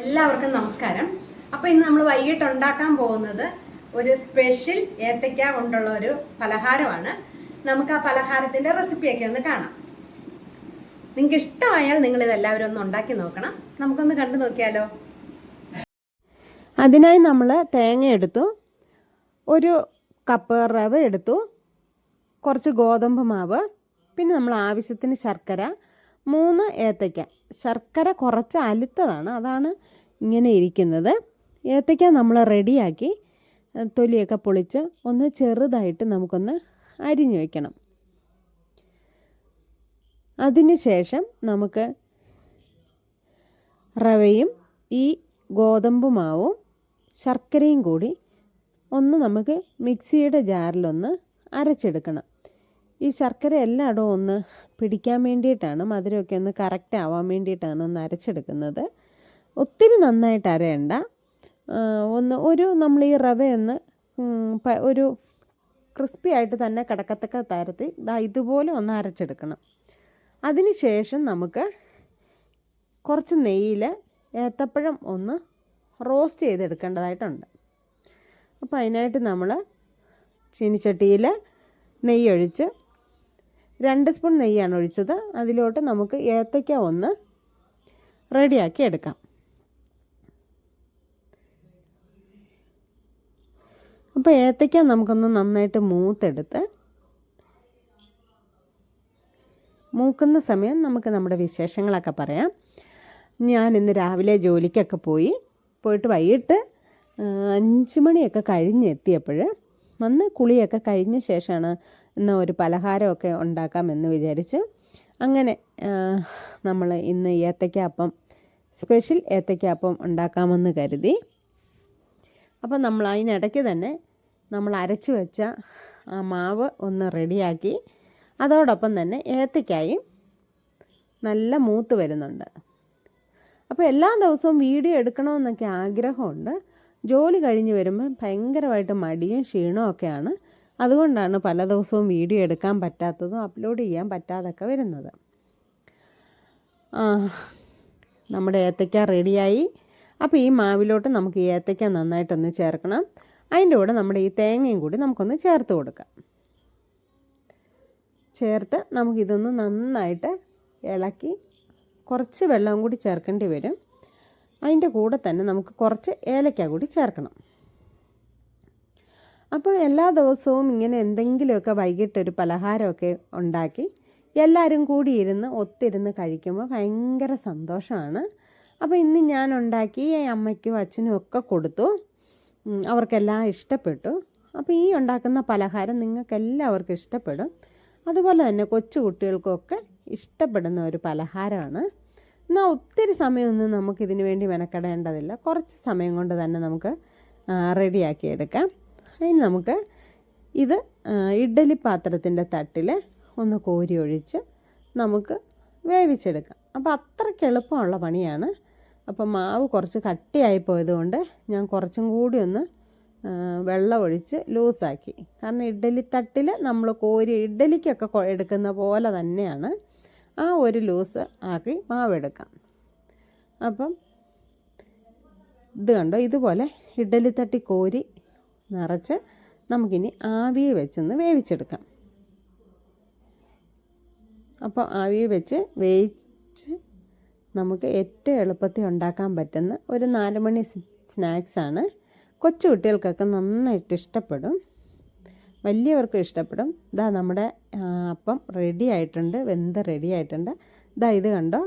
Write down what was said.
എല്ലാവർക്കും നമസ്കാരം. അപ്പോൾ ഇന്ന് നമ്മൾ വൈകിട്ട് ഉണ്ടാക്കാൻ പോകുന്നത് ഒരു സ്പെഷ്യൽ ഏത്തയ്ക്ക കൊണ്ടുള്ള ഒരു പലഹാരമാണ്. നമുക്ക് ആ പലഹാരത്തിന്റെ റെസിപ്പിയൊക്കെ ഒന്ന് കാണാം. നിങ്ങൾക്ക് ഇഷ്ടമായാൽ നിങ്ങൾ ഇതെല്ലാവരും ഒന്ന് ഉണ്ടാക്കി നോക്കണം. നമുക്കൊന്ന് കണ്ടു നോക്കിയാലോ? അതിനായി നമ്മൾ തേങ്ങ എടുത്തു. ഒരു കപ്പ് റവ എടുത്തു. കുറച്ച് ഗോതമ്പ് മാവ്. പിന്നെ നമ്മൾ ആവശ്യത്തിന് ശർക്കര. മൂന്ന് ഏത്തയ്ക്ക. ശർക്കര കുറച്ച് അലുത്തതാണ്. അതാണ് ഇങ്ങനെ ഇരിക്കുന്നത്. ഏത്തയ്ക്ക നമ്മൾ റെഡിയാക്കി തൊലിയൊക്കെ പൊളിച്ച് ഒന്ന് ചെറുതായിട്ട് നമുക്കൊന്ന് അരിഞ്ഞു വയ്ക്കണം അതിന് ശേഷം നമുക്ക് റവയും ഈ ഗോതമ്പ് മാവും ശർക്കരയും കൂടി ഒന്ന് നമുക്ക് മിക്സിയുടെ ജാറിലൊന്ന് അരച്ചെടുക്കണം. ഈ ശർക്കര എല്ലായിടവും ഒന്ന് പിടിക്കാൻ വേണ്ടിയിട്ടാണ് മധുരമൊക്കെ ഒന്ന് കറക്റ്റ് ആവാൻ വേണ്ടിയിട്ടാണ് ഒന്ന് അരച്ചെടുക്കുന്നത്. ഒത്തിരി നന്നായിട്ട് അരയണ്ട. ഒന്ന് ഒരു നമ്മൾ ഈ റവയൊന്ന് ഒരു ക്രിസ്പി ആയിട്ട് തന്നെ കിടക്കത്തക്ക തരത്തിൽ ഇതുപോലെ ഒന്ന് അരച്ചെടുക്കണം. അതിന് ശേഷം നമുക്ക് കുറച്ച് നെയ്യിൽ ഏത്തപ്പഴം ഒന്ന് റോസ്റ്റ് ചെയ്തെടുക്കേണ്ടതായിട്ടുണ്ട്. അപ്പോൾ അതിനായിട്ട് നമ്മൾ ചീനിച്ചട്ടിയിൽ നെയ്യ് ഒഴിച്ച് രണ്ട് സ്പൂൺ നെയ്യാണ് ഒഴിച്ചത്. അതിലോട്ട് നമുക്ക് ഏത്തയ്ക്ക ഒന്ന് റെഡിയാക്കി എടുക്കാം. അപ്പോൾ ഏത്തയ്ക്ക നമുക്കൊന്ന് നന്നായിട്ട് മൂത്തെടുത്ത് മൂക്കുന്ന സമയം നമുക്ക് നമ്മുടെ വിശേഷങ്ങളൊക്കെ പറയാം. ഞാൻ ഇന്ന് രാവിലെ ജോലിക്കൊക്കെ പോയി പോയിട്ട് വൈകിട്ട് അഞ്ച് മണിയൊക്കെ കഴിഞ്ഞെത്തിയപ്പോൾ വന്ന് കുളിയൊക്കെ കഴിഞ്ഞ ശേഷമാണ് ഇന്ന് ഒരു പലഹാരമൊക്കെ ഉണ്ടാക്കാമെന്ന് വിചാരിച്ച് അങ്ങനെ നമ്മൾ ഇന്ന് ഏത്തയ്ക്കാപ്പം സ്പെഷ്യൽ ഏത്തയ്ക്കാപ്പം ഉണ്ടാക്കാമെന്ന് കരുതി. അപ്പം നമ്മൾ അതിനിടയ്ക്ക് തന്നെ നമ്മൾ അരച്ചു വെച്ച ആ മാവ് ഒന്ന് റെഡിയാക്കി അതോടൊപ്പം തന്നെ ഏത്തയ്ക്കായും നല്ല മൂത്ത് വരുന്നുണ്ട്. അപ്പോൾ എല്ലാ ദിവസവും വീഡിയോ എടുക്കണമെന്നൊക്കെ ആഗ്രഹമുണ്ട്. ജോലി കഴിഞ്ഞ് വരുമ്പോൾ ഭയങ്കരമായിട്ട് മടിയും ക്ഷീണവും ഒക്കെയാണ്. അതുകൊണ്ടാണ് പല ദിവസവും വീഡിയോ എടുക്കാൻ പറ്റാത്തതും അപ്ലോഡ് ചെയ്യാൻ പറ്റാതൊക്കെ വരുന്നത്. നമ്മുടെ ഏത്തയ്ക്ക റെഡിയായി. അപ്പോൾ ഈ മാവിലോട്ട് നമുക്ക് ഈ ഏത്തയ്ക്ക നന്നായിട്ടൊന്ന് ചേർക്കണം. അതിന്റെ കൂടെ നമ്മുടെ ഈ തേങ്ങയും കൂടി നമുക്കൊന്ന് ചേർത്ത് കൊടുക്കാം. ചേർത്ത് നമുക്കിതൊന്ന് നന്നായിട്ട് ഇളക്കി കുറച്ച് വെള്ളവും കൂടി ചേർക്കേണ്ടി വരും. അതിന്റെ കൂടെ തന്നെ നമുക്ക് കുറച്ച് ഏലക്ക കൂടി ചേർക്കണം. അപ്പോൾ എല്ലാ ദിവസവും ഇങ്ങനെ എന്തെങ്കിലുമൊക്കെ വൈകിട്ടൊരു പലഹാരമൊക്കെ ഉണ്ടാക്കി എല്ലാവരും കൂടി ഇരുന്ന് ഒത്തിരുന്ന് കഴിക്കുമ്പോൾ ഭയങ്കര സന്തോഷമാണ്. അപ്പോൾ ഇന്ന് ഞാൻ ഉണ്ടാക്കി അമ്മയ്ക്കും അച്ഛനും ഒക്കെ കൊടുത്തു. അവർക്കെല്ലാം ഇഷ്ടപ്പെട്ടു. അപ്പോൾ ഈ ഉണ്ടാക്കുന്ന പലഹാരം നിങ്ങൾക്ക് എല്ലാവർക്കും ഇഷ്ടപ്പെടും. അതുപോലെ തന്നെ കൊച്ചു കുട്ടികൾക്കൊക്കെ ഇഷ്ടപ്പെടുന്ന ഒരു പലഹാരമാണ്. എന്നാൽ ഒത്തിരി സമയമൊന്നും നമുക്കിതിനു വേണ്ടി മെനക്കെടേണ്ടതില്ല. കുറച്ച് സമയം കൊണ്ട് തന്നെ നമുക്ക് റെഡിയാക്കി അതിന് നമുക്ക് ഇത് ഇഡ്ഡലി പാത്രത്തിന്റെ തട്ടിൽ ഒന്ന് കോരി ഒഴിച്ച് നമുക്ക് വേവിച്ചെടുക്കാം. അപ്പോൾ അത്രയ്ക്ക് എളുപ്പമുള്ള പണിയാണ്. അപ്പോൾ മാവ് കുറച്ച് കട്ടിയായി പോയതുകൊണ്ട് ഞാൻ കുറച്ചും കൂടി ഒന്ന് വെള്ളം ഒഴിച്ച് ലൂസാക്കി. കാരണം ഇഡ്ഡലി തട്ടിൽ നമ്മൾ കോരി ഇഡ്ഡലിക്കൊക്കെ എടുക്കുന്ന പോലെ തന്നെയാണ്. ആ ഒരു ലൂസ് ആക്കി മാവെടുക്കാം. അപ്പം ഇത് കണ്ടോ ഇതുപോലെ ഇഡ്ഡലി തട്ടി കോരി നിറച്ച് നമുക്കിനി ആവി വെച്ചൊന്ന് വേവിച്ചെടുക്കാം. അപ്പോൾ ആവി വെച്ച് വേവിച്ച് നമുക്ക് ഏറ്റവും എളുപ്പത്തിൽ ഉണ്ടാക്കാൻ പറ്റുന്ന ഒരു നാലുമണി സ്നാക്സാണ് കൊച്ചു കുട്ടികൾക്കൊക്കെ നന്നായിട്ട് ഇഷ്ടപ്പെടും. വലിയവർക്കും ഇഷ്ടപ്പെടും. ഇതാ നമ്മുടെ അപ്പം റെഡി ആയിട്ടുണ്ട്. വെന്ത് റെഡി ആയിട്ടുണ്ട്. ഇതാ ഇത് കണ്ടോ?